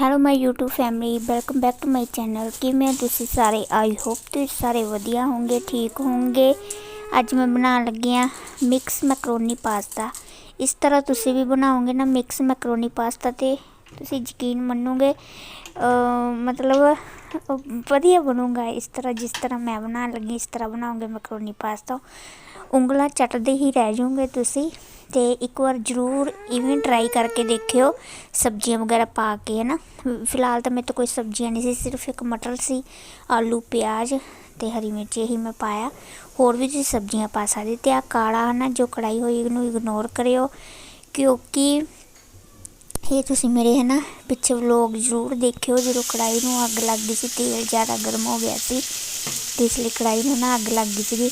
Hello my YouTube family welcome back to my channel ਕਿਵੇਂ ਤੁਸੀਂ ਸਾਰੇ ਆਈ ਹੋਪ ਤੁਸੀਂ ਸਾਰੇ ਵਧੀਆ ਹੋਵੋਗੇ ਠੀਕ ਹੋਵੋਗੇ ਅੱਜ ਮੈਂ ਬਣਾਉਣ ਲੱਗੀ ਹਾਂ ਮਿਕਸ ਮੈਕਰੋਨੀ ਪਾਸਤਾ ਇਸ ਤਰ੍ਹਾਂ ਤੁਸੀਂ ਵੀ ਬਣਾਓਗੇ ਨਾ ਮਿਕਸ ਮੈਕਰੋਨੀ ਪਾਸਤਾ ਤੇ ਤੁਸੀਂ ਯਕੀਨ ਮੰਨੋਗੇ, ਅਹ ਮਤਲਬ, ਅਹ ਵਧੀਆ ਬਣੂਗਾ ਇਸ ਤਰ੍ਹਾਂ, ਜਿਸ ਤਰ੍ਹਾਂ ਮੈਂ ਬਣਾਉਣ ਲੱਗੀ, ਇਸ ਤਰ੍ਹਾਂ ਬਣਾਓਗੇ ਮੈਕਰੋਨੀ ਪਾਸਤਾ ਉਂਗਲਾਂ ਚੱਟਦੇ ਹੀ ਰਹਿ ਜਾਓਗੇ ਤੁਸੀਂ, ਤੇ ਇੱਕ ਵਾਰ ਜ਼ਰੂਰ ਇਵੇਂ ਟਰਾਈ ਕਰਕੇ ਦੇਖਿਓ, ਸਬਜ਼ੀਆਂ ਵਗੈਰਾ ਪਾ ਕੇ ਹੈ ਨਾ ਫਿਲਹਾਲ ਤਾਂ ਮੇਰੇ ਤੋਂ ਕੋਈ ਸਬਜ਼ੀਆਂ ਨਹੀਂ ਸੀ, ਸਿਰਫ ਇੱਕ ਮਟਰ ਸੀ, ਆਲੂ, ਪਿਆਜ਼ ਤੇ ਹਰੀ ਮਿਰਚ, ਇਹੀ ਮੈਂ ਪਾਇਆ। ਹੋਰ ਵੀ ਤੁਸੀਂ ਸਬਜ਼ੀਆਂ ਪਾ ਸਕਦੇ ਤੇ ਆ ਕਾਲਾ ਹੈ ਨਾ ਜੋ ਕੜਾਈ ਹੋਈ ਇਹਨੂੰ ਇਗਨੋਰ ਕਰਿਓ, ਕਿਉਂਕਿ ਇਹ ਤੁਸੀਂ ਮੇਰੇ ਹੈ ਨਾ ਪਿੱਛੇ ਵਲੋਗ ਜ਼ਰੂਰ ਦੇਖਿਓ, ਜਦੋਂ ਕੜਾਈ ਨੂੰ ਅੱਗ ਲੱਗ ਗਈ ਸੀ, ਤੇਲ ਜ਼ਿਆਦਾ ਗਰਮ ਹੋ ਗਿਆ ਸੀ, ਤੇ ਇਸ ਲਈ ਕੜਾਈ ਨੂੰ ਨਾ ਅੱਗ ਲੱਗ ਗਈ ਸੀਗੀ,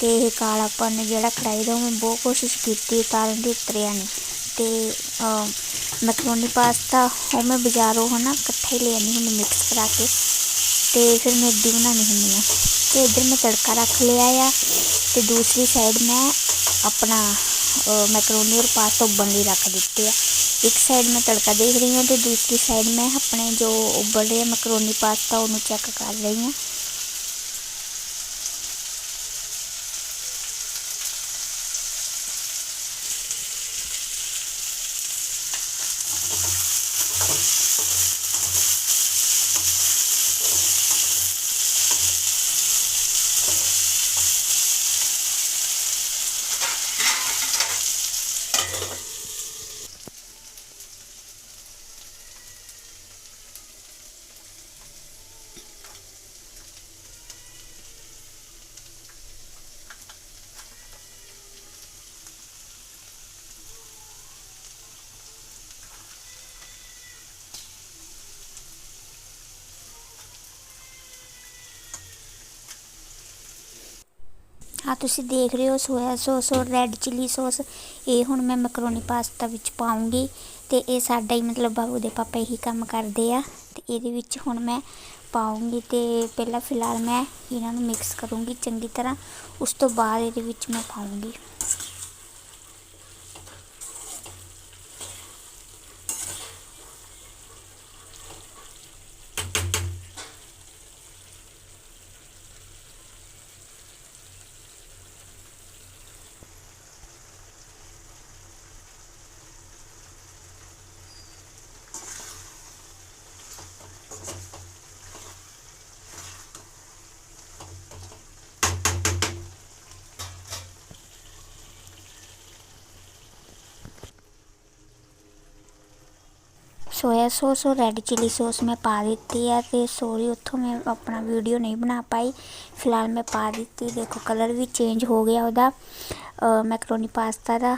ਤੇ ਇਹ ਕਾਲਾਪਨ ਜਿਹੜਾ ਕੜਾਈ ਦਾ ਉਹ ਮੈਂ ਬਹੁਤ ਕੋਸ਼ਿਸ਼ ਕੀਤੀ ਉਤਾਰਨ ਦੀ ਉਤਰਿਆ ਨਹੀਂ, ਤੇ ਮੈਕਰੋਨੀ ਪਾਸਤਾ ਉਹ ਮੈਂ ਬਾਜ਼ਾਰੋਂ ਹੈ ਨਾ ਇਕੱਠਾ ਹੀ ਲੈ ਆਉਂਦੀ ਹੁੰਦੀ ਮਿਕਸ ਕਰਾ ਕੇ, ਤੇ ਫਿਰ ਮੈਂ ਇੱਦਾਂ ਬਣਾਉਣੀ ਹੁੰਦੀ ਆ ਤੇ ਇੱਧਰ ਮੈਂ ਤੜਕਾ ਰੱਖ ਲਿਆ ਆ, ਤੇ ਦੂਸਰੀ ਸਾਈਡ ਮੈਂ ਆਪਣਾ ਮੈਕਰੋਨੀ ਔਰ ਪਾਸਤਾ ਉਬਲਣ ਲਈ ਰੱਖ ਦਿੱਤੇ ਆ। ਇੱਕ ਸਾਈਡ ਮੈਂ ਤੜਕਾ ਦੇਖ ਰਹੀ ਹਾਂ ਤੇ ਦੂਸਰੀ ਸਾਈਡ ਮੈਂ ਆਪਣੇ ਜੋ ਉਬਲ ਰਿਹਾ ਮੈਕਰੋਨੀ ਪਾਸਤਾ ਉਹਨੂੰ ਚੈੱਕ ਕਰ ਰਹੀ ਹਾਂ। ਆ ਤੁਸੀਂ ਦੇਖ ਰਹੇ ਹੋ ਸੋਇਆ ਸੌਸ ਔਰ ਰੈੱਡ ਚਿੱਲੀ ਸੌਸ ਇਹ ਹੁਣ ਮੈਂ ਮੈਕਰੋਨੀ ਪਾਸਤਾ ਵਿੱਚ ਪਾਉਂਗੀ ਤੇ ਇਹ ਸਾਡਾ ਹੀ ਮਤਲਬ ਬਾਬੂ ਦੇ ਪਾਪਾ ਇਹੀ ਕੰਮ ਕਰਦੇ ਆ। ਤੇ ਇਹਦੇ ਵਿੱਚ ਹੁਣ ਮੈਂ ਪਾਉਂਗੀ ਤੇ ਪਹਿਲਾਂ ਫਿਲਹਾਲ ਮੈਂ ਇਹਨਾਂ ਨੂੰ ਮਿਕਸ ਕਰੂੰਗੀ ਚੰਗੀ ਤਰ੍ਹਾਂ। ਉਸ ਤੋਂ ਬਾਅਦ ਇਹਦੇ ਵਿੱਚ ਮੈਂ ਪਾਉਂਗੀ। ਸੋਇਆ ਸੌਸ ਔਰ ਰੈੱਡ ਚਿੱਲੀ ਸੌਸ ਮੈਂ ਪਾ ਦਿੱਤੀ ਹੈ ਅਤੇ ਸੋਰੀ ਉੱਥੋਂ ਮੈਂ ਆਪਣਾ ਵੀਡੀਓ ਨਹੀਂ ਬਣਾ ਪਾਈ। ਫਿਲਹਾਲ ਮੈਂ ਪਾ ਦਿੱਤੀ, ਦੇਖੋ ਕਲਰ ਵੀ ਚੇਂਜ ਹੋ ਗਿਆ ਉਹਦਾ। ਮੈਕਰੋਨੀ ਪਾਸਤਾ ਦਾ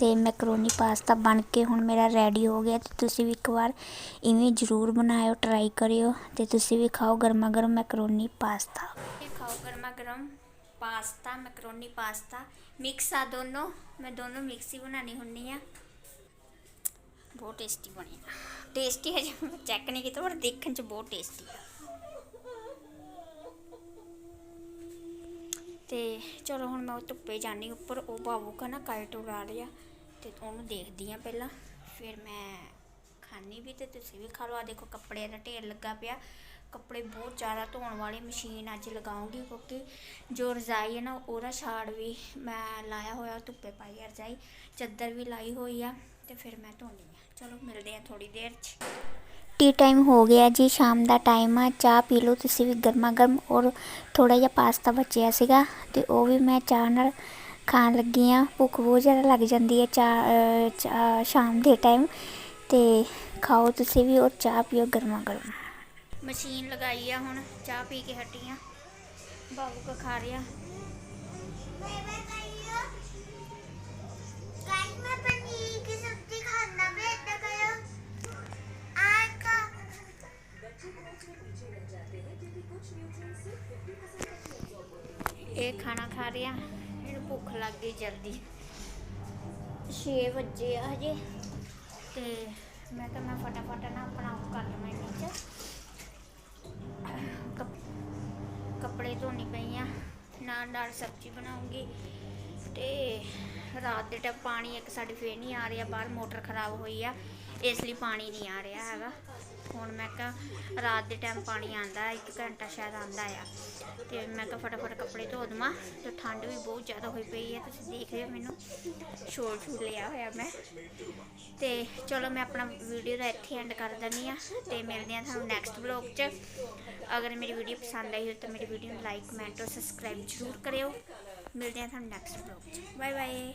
ਤੇ ਮੈਕਰੋਨੀ ਪਾਸਤਾ ਬਣ ਕੇ ਹੁਣ ਮੇਰਾ ਰੈਡੀ ਹੋ ਗਿਆ ਤੇ ਤੁਸੀਂ ਵੀ ਇੱਕ ਵਾਰ ਇਵੇਂ ਜ਼ਰੂਰ ਬਣਾਇਓ ਟਰਾਈ ਕਰਿਓ ਤੇ ਤੁਸੀਂ ਵੀ ਖਾਓ ਗਰਮਾ ਗਰਮ ਮੈਕਰੋਨੀ ਪਾਸਤਾ ਖਾਓ ਗਰਮਾ ਗਰਮ ਪਾਸਤਾ ਮੈਕਰੋਨੀ ਪਾਸਤਾ ਮਿਕਸ ਆ ਦੋਨੋਂ, ਮੈਂ ਦੋਨੋਂ ਮਿਕਸ ਹੀ ਬਣਾਣੀ ਹੁੰਨੀ ਆ। ਬਹੁਤ ਟੇਸਟੀ ਬਣੀ ਟੇਸਟੀ ਹੈ ਜੇ ਚੈੱਕ ਨਹੀਂ ਕੀਤਾ, ਪਰ ਦੇਖਣ ਚ ਬਹੁਤ ਟੇਸਟੀ ਆ। ਤੇ ਚਲੋ ਹੁਣ ਮੈਂ ਉਹ ਧੁੱਪੇ ਜਾਣੀ ਉੱਪਰ ਉਹ ਬਾਬੂ ਕਾ ਨਾ ਕਾਈਟ ਉਡਾ ਲਿਆ ਤੇ ਉਹਨੂੰ ਦੇਖਦੀ ਆ ਪਹਿਲਾਂ। ਫਿਰ ਮੈਂ ਖਾਣੀ ਵੀ ਤੇ ਤੁਸੀਂ ਵੀ ਖਾ ਲਓ। ਆ ਦੇਖੋ ਕੱਪੜਿਆਂ ਦਾ ਢੇਰ ਲੱਗਾ ਪਿਆ। ਕੱਪੜੇ ਬਹੁਤ ਜ਼ਿਆਦਾ ਧੋਣ ਵਾਲੀ ਮਸ਼ੀਨ ਅੱਜ ਲਗਾਉਂਗੀ ਕਿਉਂਕਿ ਜੋ ਰਜ਼ਾਈ ਹੈ ਨਾ, ਉਹਦਾ ਛਾੜ ਵੀ ਮੈਂ ਲਾਇਆ ਹੋਇਆ, ਧੁੱਪੇ ਪਾਈ ਰਜ਼ਾਈ। ਚਾਦਰ ਵੀ ਲਾਈ ਹੋਈ ਆ। ਤੇ ਫਿਰ ਮੈਂ ਧੋਣੀ ਆ। ਚਲੋ ਮਿਲਦੇ ਆ ਥੋੜੀ ਦੇਰ 'ਚ। ਟੀ ਟਾਈਮ ਹੋ ਗਿਆ ਜੀ ਸ਼ਾਮ ਦਾ ਟਾਈਮ ਆ। ਚਾਹ ਪੀ ਲਓ ਤੁਸੀਂ ਵੀ ਗਰਮਾ ਗਰਮ ਔਰ ਥੋੜਾ ਜਿਹਾ ਪਾਸਤਾ ਬਚਿਆ ਸੀਗਾ ਤੇ ਉਹ ਵੀ ਮੈਂ ਚਾਹ ਨਾਲ ਖਾਣ ਲੱਗੀ ਆ। ਭੁੱਖ ਬਹੁਤ ਜ਼ਿਆਦਾ ਲੱਗ ਜਾਂਦੀ ਹੈ ਚਾਹ ਸ਼ਾਮ ਦੇ ਟਾਈਮ। ਤੇ ਖਾਓ ਤੁਸੀਂ ਵੀ ਔਰ ਚਾਹ ਪੀਓ ਗਰਮਾ ਗਰਮ ਮਸ਼ੀਨ ਲਗਾਈ ਆ ਹੁਣ ਚਾਹ ਪੀ ਕੇ ਹਟੀ ਆ। ਬਾਬੂ ਕਾ ਖਾ ਰਿਆ ਇਹ ਖਾਣਾ ਖਾ ਰਿਹਾ। ਇਹਨੂੰ ਭੁੱਖ ਲੱਗ ਗਈ ਜਲਦੀ। 6 ਵਜੇ ਆ ਹਜੇ। ਤੇ ਮੈਂ ਤਾਂ ਮੈਂ ਫਟਾਫਟ ਨਾ ਆਪਣਾ ਉਹ ਕਰ ਲਵਾਂ ਇਹਨੇ ਚ ਕੱਪ- ਕੱਪੜੇ ਧੋਣੀ ਪਈਆਂ ਨਾਲ ਨਾਲ ਸਬਜ਼ੀ ਬਣਾਉਂਗੀ। ਤੇ ਰਾਤ ਦੇ ਟਾਈਮ ਪਾਣੀ ਇੱਕ ਸਾਡੀ ਫੇਰ ਨਹੀਂ ਆ ਰਿਹਾ। ਬਾਹਰ ਮੋਟਰ ਖਰਾਬ ਹੋਈ ਆ। ਇਸ ਲਈ ਪਾਣੀ ਨਹੀਂ ਆ ਰਿਹਾ ਹੈਗਾ। ਹੁਣ ਮੈਂ ਕਿਹਾ ਰਾਤ ਦੇ ਟਾਈਮ ਪਾਣੀ ਆਂਦਾ ਇੱਕ ਘੰਟਾ ਸ਼ਾਇਦ ਆਂਦਾ ਆ। ਤੇ ਮੈਂ ਕਿਹਾ ਫਟਾਫਟ ਕੱਪੜੇ ਧੋ ਦਵਾਂ ਤੇ ਠੰਡ ਵੀ ਬਹੁਤ ਜ਼ਿਆਦਾ ਹੋਈ ਪਈ ਹੈ ਤੁਸੀਂ ਦੇਖ ਰਹੇ ਹੋ ਮੈਨੂੰ। ਸ਼ੋਰ ਸ਼ੂਰ ਲਿਆ ਹੋਇਆ ਮੈਂ। ਤੇ ਚਲੋ ਮੈਂ ਆਪਣਾ ਵੀਡੀਓ ਦਾ ਇੱਥੇ ਐਂਡ ਕਰ ਦਿੰਦੀ ਆ ਤੇ ਮਿਲਦੇ ਆ ਤੁਹਾਨੂੰ ਨੈਕਸਟ ਵਲੌਗ 'ਚ। ਅਗਰ ਮੇਰੀ ਵੀਡੀਓ ਪਸੰਦ ਆਈ ਹੋ ਤਾਂ ਮੇਰੀ ਵੀਡੀਓ ਨੂੰ ਲਾਈਕ ਕਮੈਂਟ ਔਰ ਸਬਸਕ੍ਰਾਈਬ ਜ਼ਰੂਰ ਕਰਿਓ। ਮਿਲਦੇ ਆ ਤੁਹਾਨੂੰ ਨੈਕਸਟ ਵਲੌਗ 'ਚ। Bye bye